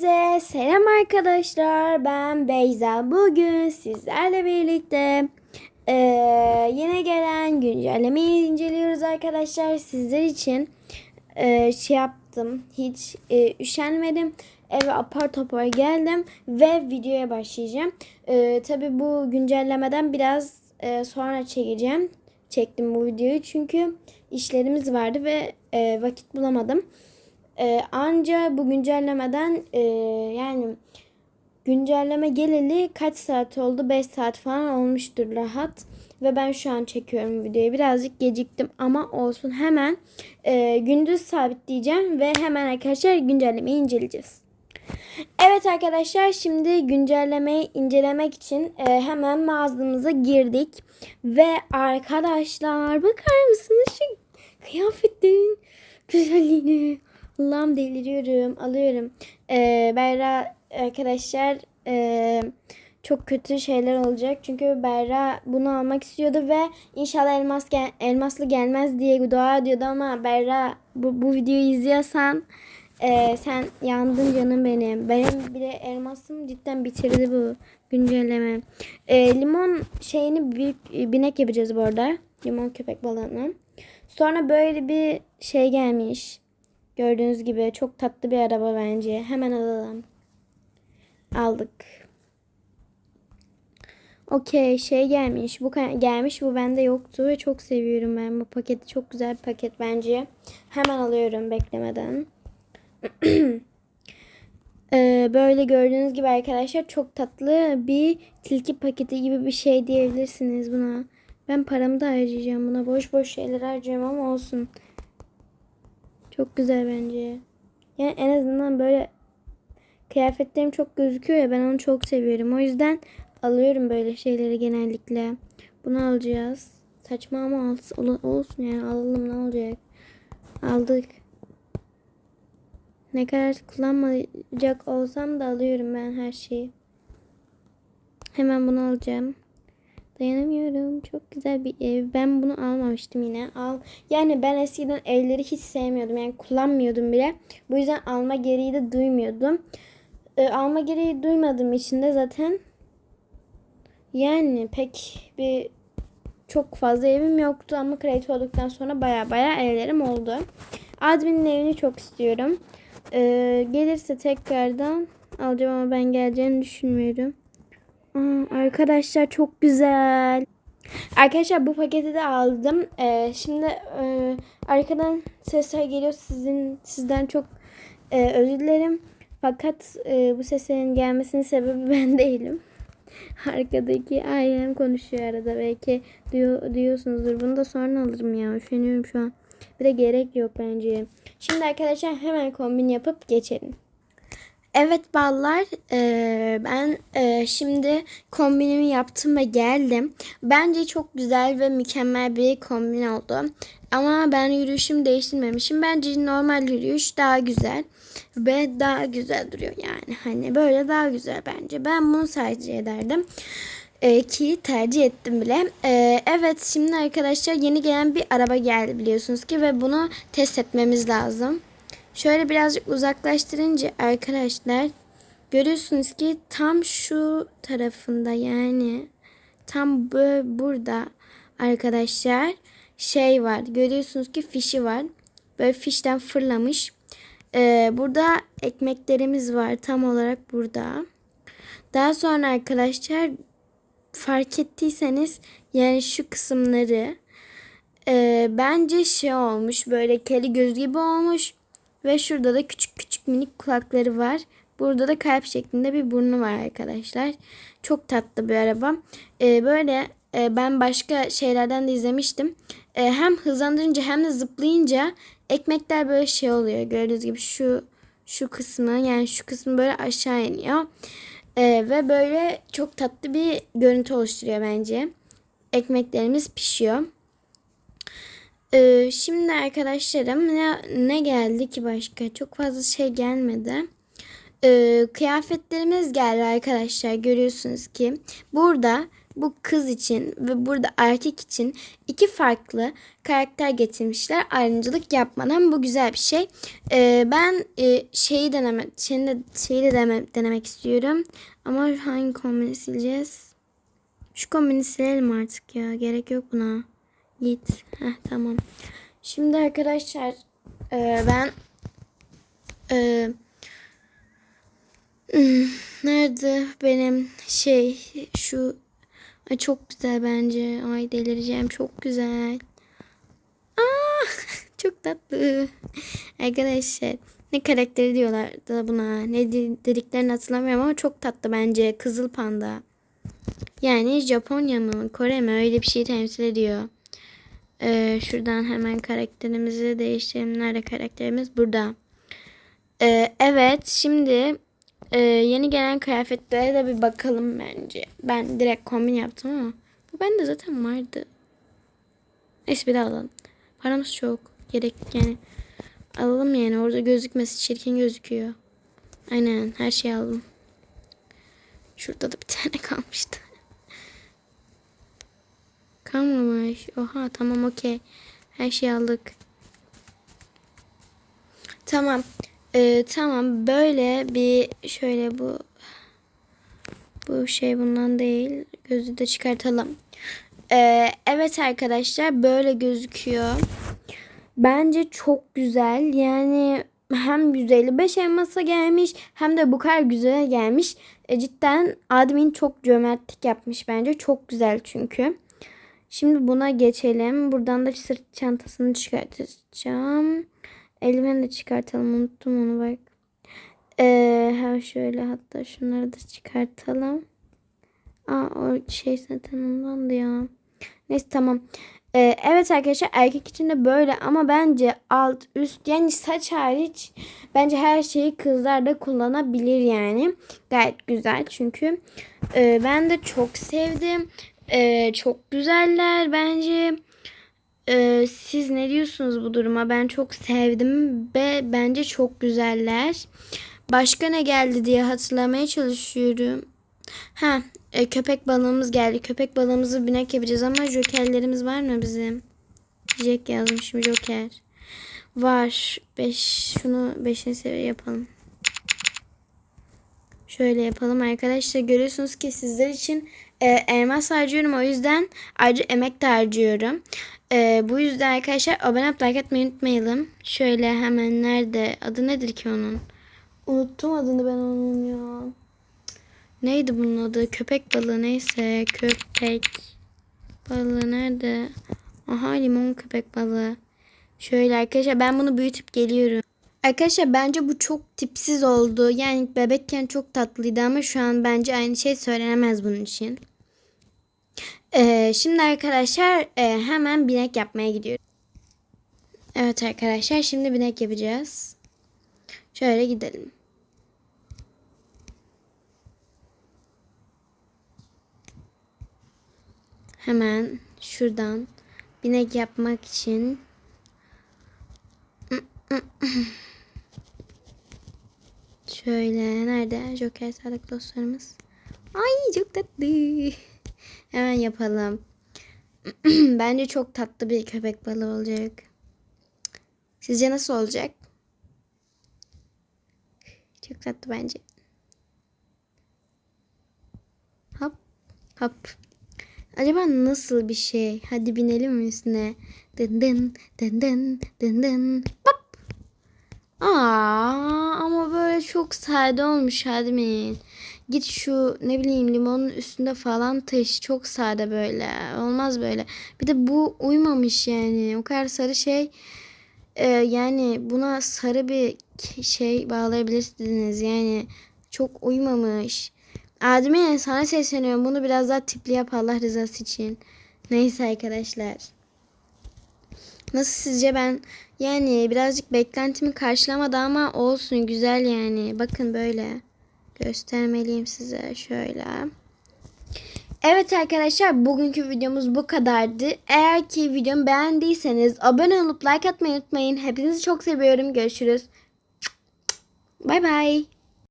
Hepinize selam arkadaşlar. Ben Beyza. Bugün sizlerle birlikte eee, yine gelen güncellemeyi inceliyoruz arkadaşlar. Sizler için eee, şey yaptım. Hiç eee, üşenmedim. Eve apar topar geldim ve videoya başlayacağım. Eee Tabi bu güncellemeden biraz eee, sonra çekeceğim. Çektim bu videoyu çünkü işlerimiz vardı ve eee, vakit bulamadım. Ee, anca bu güncellemeden e, yani güncelleme geleli kaç saat oldu? 5 saat falan olmuştur rahat. Ve ben şu an çekiyorum videoyu. Birazcık geciktim ama olsun. Hemen e, gündüz sabitleyeceğim ve hemen arkadaşlar güncellemeyi inceleyeceğiz. Evet arkadaşlar şimdi güncellemeyi incelemek için e, hemen mağazamıza girdik. Ve arkadaşlar bakar mısınız şu kıyafetin güzelliğine. Allah'ım deliriyorum. Alıyorum. Ee, Berra arkadaşlar e, çok kötü şeyler olacak. Çünkü Berra bunu almak istiyordu ve inşallah elmas gel elmaslı gelmez diye dua ediyordu ama Berra bu, bu videoyu izliyorsan e, sen yandın canım benim. Benim bile elmasım cidden bitirdi bu güncelleme. E, limon şeyini büyük binek yapacağız bu arada. Limon köpek balığını. Sonra böyle bir şey gelmiş. Gördüğünüz gibi çok tatlı bir araba bence. Hemen alalım. Aldık. Okey şey gelmiş. Bu gelmiş bu bende yoktu ve çok seviyorum ben bu paketi. Çok güzel bir paket bence. Hemen alıyorum beklemeden. ee, böyle gördüğünüz gibi arkadaşlar çok tatlı bir tilki paketi gibi bir şey diyebilirsiniz buna. Ben paramı da harcayacağım buna. Boş boş şeyler harcıyorum ama olsun. Çok güzel bence. Yani en azından böyle kıyafetlerim çok gözüküyor ya ben onu çok seviyorum. O yüzden alıyorum böyle şeyleri genellikle. Bunu alacağız. Saçma ama olsun yani alalım ne olacak. Aldık. Ne kadar kullanmayacak olsam da alıyorum ben her şeyi. Hemen bunu alacağım. Dayanamıyorum. Çok güzel bir ev. Ben bunu almamıştım yine. Al. Yani ben eskiden evleri hiç sevmiyordum. Yani kullanmıyordum bile. Bu yüzden alma gereği de duymuyordum. E, alma gereği duymadığım için de zaten yani pek bir çok fazla evim yoktu ama kredi olduktan sonra baya baya evlerim oldu. Admin'in evini çok istiyorum. Ee, gelirse tekrardan alacağım ama ben geleceğini düşünmüyorum. Aa, arkadaşlar çok güzel. Arkadaşlar bu paketi de aldım. Ee, şimdi e, arkadan sesler geliyor. Sizin sizden çok e, özür dilerim. Fakat e, bu seslerin gelmesinin sebebi ben değilim. Arkadaki ailem konuşuyor arada. Belki duyu, duyuyorsunuzdur. Bunu da sonra alırım ya. Üşeniyorum şu an. Bir de gerek yok bence. Şimdi arkadaşlar hemen kombin yapıp geçelim. Evet ballar ben şimdi kombinimi yaptım ve geldim. Bence çok güzel ve mükemmel bir kombin oldu. Ama ben yürüyüşümü değiştirmemişim. Bence normal yürüyüş daha güzel ve daha güzel duruyor yani. Hani böyle daha güzel bence. Ben bunu tercih ederdim. Ki tercih ettim bile. Evet şimdi arkadaşlar yeni gelen bir araba geldi biliyorsunuz ki ve bunu test etmemiz lazım. Şöyle birazcık uzaklaştırınca arkadaşlar görüyorsunuz ki tam şu tarafında yani tam böyle burada arkadaşlar şey var. Görüyorsunuz ki fişi var. Böyle fişten fırlamış. Ee, burada ekmeklerimiz var tam olarak burada. Daha sonra arkadaşlar fark ettiyseniz yani şu kısımları e, bence şey olmuş böyle keli göz gibi olmuş. Ve şurada da küçük küçük minik kulakları var. Burada da kalp şeklinde bir burnu var arkadaşlar. Çok tatlı bir araba. Ee, böyle e, ben başka şeylerden de izlemiştim. E, hem hızlandırınca hem de zıplayınca ekmekler böyle şey oluyor. Gördüğünüz gibi şu şu kısmı yani şu kısmı böyle aşağı iniyor. E, ve böyle çok tatlı bir görüntü oluşturuyor bence. Ekmeklerimiz pişiyor. Ee, şimdi arkadaşlarım ne, ne geldi ki başka? Çok fazla şey gelmedi. Ee, kıyafetlerimiz geldi arkadaşlar. Görüyorsunuz ki burada bu kız için ve burada erkek için iki farklı karakter getirmişler. Ayrımcılık yapmadan bu güzel bir şey. Ee, ben e, şeyi deneme, şeyi de, şeyi de deme, denemek istiyorum. Ama hangi kombini sileceğiz? Şu kombini silelim artık ya. Gerek yok buna. Git. Heh, tamam. Şimdi arkadaşlar e, ben e, nerede benim şey şu Ay çok güzel bence. Ay delireceğim. Çok güzel. Aa, çok tatlı. Arkadaşlar ne karakteri diyorlar da buna. Ne de- dediklerini hatırlamıyorum ama çok tatlı bence. Kızıl panda. Yani Japonya mı Kore mi öyle bir şey temsil ediyor. Ee, şuradan hemen karakterimizi değiştirelim. Nerede karakterimiz? Burada. Ee, evet şimdi e, yeni gelen kıyafetlere de bir bakalım bence. Ben direkt kombin yaptım ama bu bende zaten vardı. Neyse bir daha alalım. Paramız çok. Gerek yani. Alalım yani orada gözükmesi çirkin gözüküyor. Aynen her şeyi aldım. Şurada da bir tane kalmıştı. Kalmamış. Oha tamam okey. Her şeyi aldık. Tamam. Ee, tamam böyle bir şöyle bu bu şey bundan değil. Gözü de çıkartalım. Ee, evet arkadaşlar böyle gözüküyor. Bence çok güzel. Yani hem 155 elmasa gelmiş hem de bu kadar güzel gelmiş. E, cidden admin çok cömertlik yapmış bence. Çok güzel çünkü. Şimdi buna geçelim. Buradan da sırt çantasını çıkartacağım. Eldiveni de çıkartalım. Unuttum onu bak. Ee, ha şöyle hatta şunları da çıkartalım. Aa o şey zaten ondandı ya. Neyse tamam. Ee, evet arkadaşlar erkek için de böyle ama bence alt üst yani saç hariç bence her şeyi kızlar da kullanabilir yani. Gayet güzel çünkü e, ben de çok sevdim. E, çok güzeller bence. E, siz ne diyorsunuz bu duruma? Ben çok sevdim ve bence çok güzeller. Başka ne geldi diye hatırlamaya çalışıyorum. Ha, e, köpek balığımız geldi. Köpek balığımızı binek yapacağız ama jokerlerimiz var mı bizim? Jack yazmışım joker. Var. 5 şunu 5. seviye yapalım. Şöyle yapalım arkadaşlar. Görüyorsunuz ki sizler için e, elmas harcıyorum. O yüzden ayrıca emek de harcıyorum. E, bu yüzden arkadaşlar abone olup like atmayı unutmayalım. Şöyle hemen nerede? Adı nedir ki onun? Unuttum adını ben onun ya. Neydi bunun adı? Köpek balığı neyse. Köpek balığı nerede? Aha limon köpek balığı. Şöyle arkadaşlar ben bunu büyütüp geliyorum. Arkadaşlar bence bu çok tipsiz oldu. Yani bebekken çok tatlıydı ama şu an bence aynı şey söylenemez bunun için. Ee, şimdi arkadaşlar e, hemen binek yapmaya gidiyoruz. Evet arkadaşlar şimdi binek yapacağız. Şöyle gidelim. Hemen şuradan binek yapmak için şöyle nerede Joker sağlık dostlarımız? Ay çok tatlı. Hemen yapalım. Bence çok tatlı bir köpek balığı olacak. Sizce nasıl olacak? Çok tatlı bence. Hop hop. Acaba nasıl bir şey? Hadi binelim mi üstüne? Dın dın dın dın dın dın. Hop. Aa, ama böyle çok sade olmuş admin. Git şu ne bileyim limonun üstünde falan taş. Çok sade böyle. Olmaz böyle. Bir de bu uymamış yani. O kadar sarı şey. Ee, yani buna sarı bir şey bağlayabilirsiniz. Yani çok uymamış. Admin sana sesleniyorum. Bunu biraz daha tipli yap Allah rızası için. Neyse arkadaşlar. Nasıl sizce ben yani birazcık beklentimi karşılamadı ama olsun güzel yani. Bakın böyle göstermeliyim size şöyle. Evet arkadaşlar bugünkü videomuz bu kadardı. Eğer ki videomu beğendiyseniz abone olup like atmayı unutmayın. Hepinizi çok seviyorum. Görüşürüz. Bay bay.